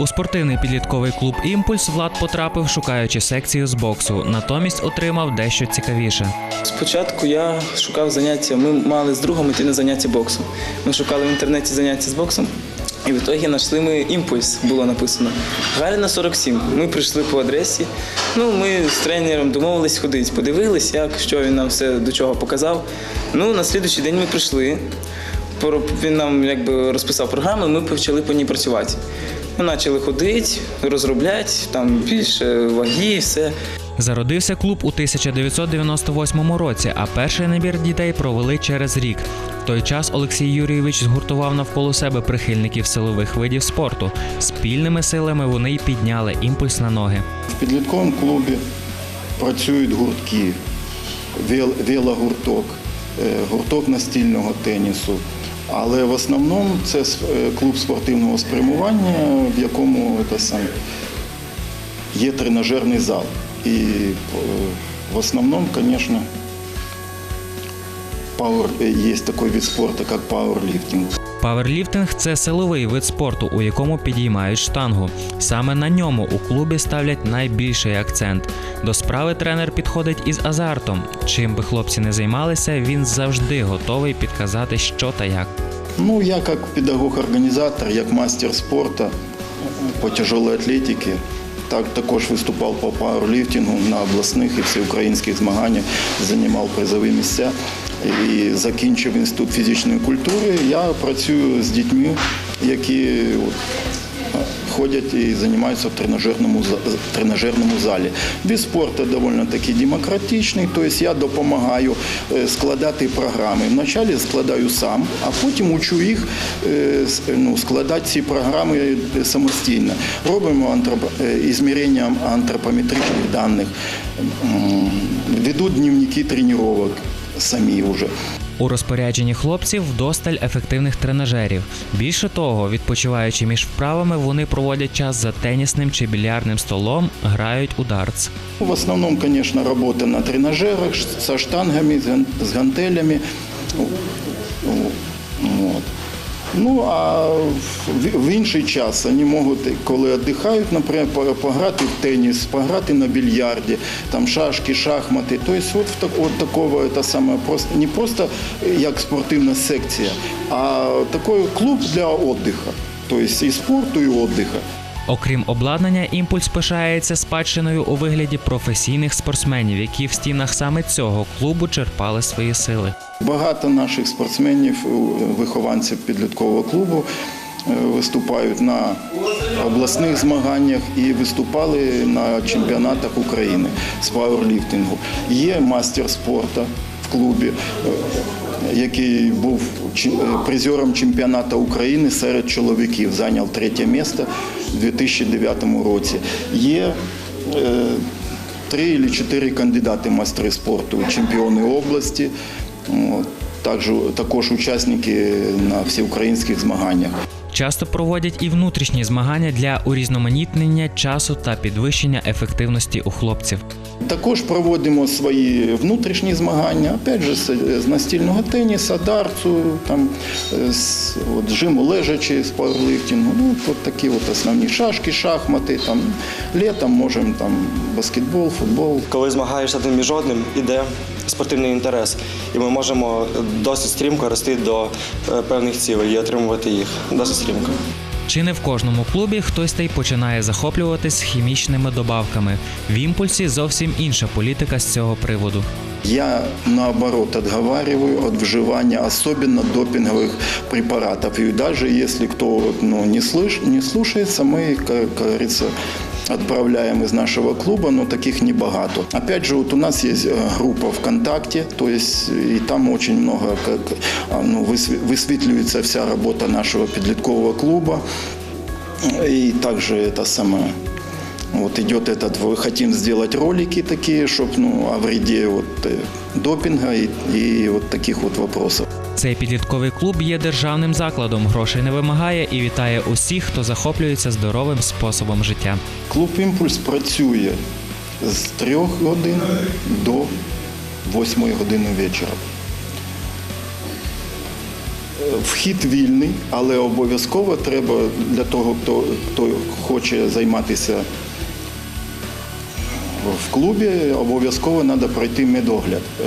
У спортивний підлітковий клуб Імпульс Влад потрапив, шукаючи секцію з боксу. Натомість отримав дещо цікавіше. Спочатку я шукав заняття. Ми мали з другом йти на заняття боксом. Ми шукали в інтернеті заняття з боксом. І в ітогі знайшли ми імпульс, було написано. Галіна 47. Ми прийшли по адресі. Ну, ми з тренером домовились ходити, подивились, як, що він нам все до чого показав. Ну, на слідуючий день ми прийшли. Він нам якби розписав програму, і ми почали по ній працювати. Ми почали ходити, розробляти, там більше ваги, все. Зародився клуб у 1998 році, а перший набір дітей провели через рік. В той час Олексій Юрійович згуртував навколо себе прихильників силових видів спорту. Спільними силами вони й підняли імпульс на ноги. В підлітковому клубі працюють гуртки, вел- велогурток, е, гурток настільного тенісу. Але в основному це е, клуб спортивного спрямування, в якому є тренажерний зал. І е, в основному, звісно, е, є такий вид спорту, як пауерліфтинг. Паверліфтинг це силовий вид спорту, у якому підіймають штангу. Саме на ньому у клубі ставлять найбільший акцент. До справи тренер підходить із азартом. Чим би хлопці не займалися, він завжди готовий підказати, що та як. Ну, я як педагог-організатор, як мастер спорту по тяжелій атлетиці, так також виступав по пауерліфтингу на обласних і всеукраїнських змаганнях, займав призові місця і закінчив інститут фізичної культури. Я працюю з дітьми, які ходять і займаються в тренажерному, за- тренажерному залі. Від спорту доволі таки демократичний, тобто я допомагаю е, складати програми. Вначалі складаю сам, а потім учу їх е, ну, складати ці програми е, самостійно. Робимо антроп- ізмірення антропометричних даних, м, ведуть дневники тренувань самі вже. У розпорядженні хлопців вдосталь ефективних тренажерів. Більше того, відпочиваючи між вправами, вони проводять час за тенісним чи більярдним столом, грають у дартс. В основному, конечно, робота на тренажерах ш- штангами, з ган- гантелями. Ну, а в, інший час вони можуть, коли віддихають, наприклад, пограти в теніс, пограти на більярді, там шашки, шахмати. Тобто от, так, от такого та саме, просто, не просто як спортивна секція, а такий клуб для відпочинку. Тобто і спорту, і відпочинку. Окрім обладнання, імпульс пишається спадщиною у вигляді професійних спортсменів, які в стінах саме цього клубу черпали свої сили. Багато наших спортсменів, вихованців підліткового клубу е, виступають на обласних змаганнях і виступали на чемпіонатах України з пауерліфтингу. Є мастер спорту в клубі, е, який був е, призером чемпіонату України серед чоловіків, зайняв третє місце у 2009 році. Є е, три чи чотири кандидати майстри спорту, чемпіони області, також учасники на всеукраїнських змаганнях. Часто проводять і внутрішні змагання для урізноманітнення часу та підвищення ефективності у хлопців. Також проводимо свої внутрішні змагання, опять же, з, настільного теніса, дартсу, там, е, з от, жиму лежачи, з пауерліфтингу. Ну, от такі от основні шашки, шахмати, там, літом можемо там, баскетбол, футбол. Коли змагаєшся один між одним, іде спортивний інтерес, і ми можемо досить стрімко рости до е, певних цілей і отримувати їх досить стрімко. Чи не в кожному клубі хтось та й починає захоплюватись хімічними добавками. В імпульсі зовсім інша політика з цього приводу. Я наоборот отговариваю от вживания особенно допинговых препаратов. И даже если кто ну, не, слыш, не слушается, мы, как, как говорится, отправляем из нашего клуба, но таких небагато. Опять же, вот у нас есть э, группа ВКонтакте, то есть и там очень много как, а, ну, высве- высветливается вся работа нашего подлеткового клуба. И также это самое вот идет этот, вы хотим сделать ролики такие, чтобы ну, о вреде вот, э, допинга и, и вот таких вот вопросов. Цей підлітковий клуб є державним закладом, грошей не вимагає і вітає усіх, хто захоплюється здоровим способом життя. Клуб Імпульс працює з 3 годин до 8 години вечора. Вхід вільний, але обов'язково треба для того, хто, хто хоче займатися в клубі, обов'язково треба пройти медогляд е,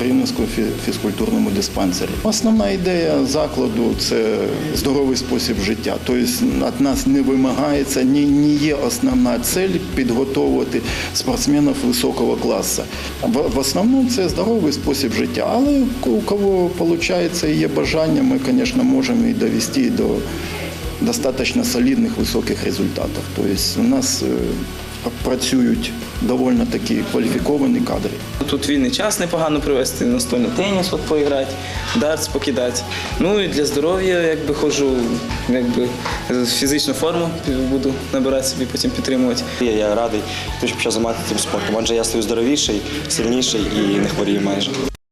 в Рівненському фізкультурному диспансері. Основна ідея закладу це здоровий спосіб життя. Тобто від нас не вимагається, не є основна цель підготовувати спортсменів високого класу. В, в основному це здоровий спосіб життя. Але у кого виходить і є бажання, ми, звісно, можемо і довести до достатньо солідних високих результатів. Тобто у нас е, працюють доволі такі кваліфіковані кадри. Тут вільний час непогано провести, настольний теніс от поіграти, дартс покидати. Ну і для здоров'я якби ходжу, якби фізичну форму буду набирати собі, потім підтримувати. Я, я радий, що почав займатися цим спортом, адже я стаю здоровіший, сильніший і не хворію майже.